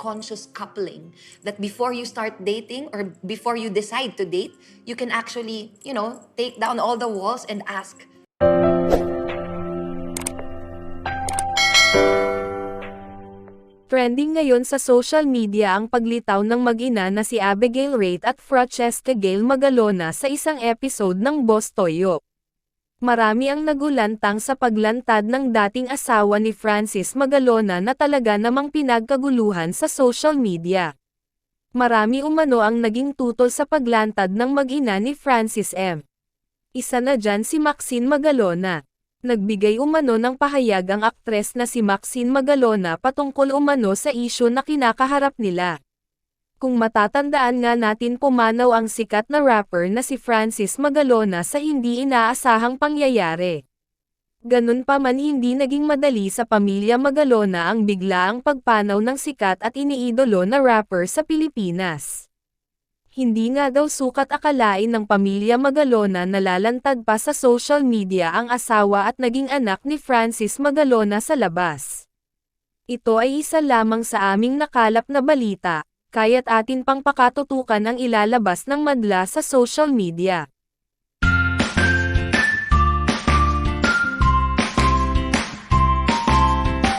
conscious coupling that before you start dating or before you decide to date, you can actually, you know, take down all the walls and ask, Trending ngayon sa social media ang paglitaw ng mag-ina na si Abigail Rate at Francesca Gail Magalona sa isang episode ng Boss Toyo. Marami ang nagulantang sa paglantad ng dating asawa ni Francis Magalona na talaga namang pinagkaguluhan sa social media. Marami umano ang naging tutol sa paglantad ng mag-ina ni Francis M. Isa na dyan si Maxine Magalona. Nagbigay umano ng pahayag ang aktres na si Maxine Magalona patungkol umano sa isyo na kinakaharap nila. Kung matatandaan nga natin pumanaw ang sikat na rapper na si Francis Magalona sa hindi inaasahang pangyayari. Ganun pa man hindi naging madali sa pamilya Magalona ang biglaang pagpanaw ng sikat at iniidolo na rapper sa Pilipinas. Hindi nga daw sukat akalain ng pamilya Magalona na lalantad pa sa social media ang asawa at naging anak ni Francis Magalona sa labas. Ito ay isa lamang sa aming nakalap na balita, kaya't atin pang pakatutukan ang ilalabas ng madla sa social media.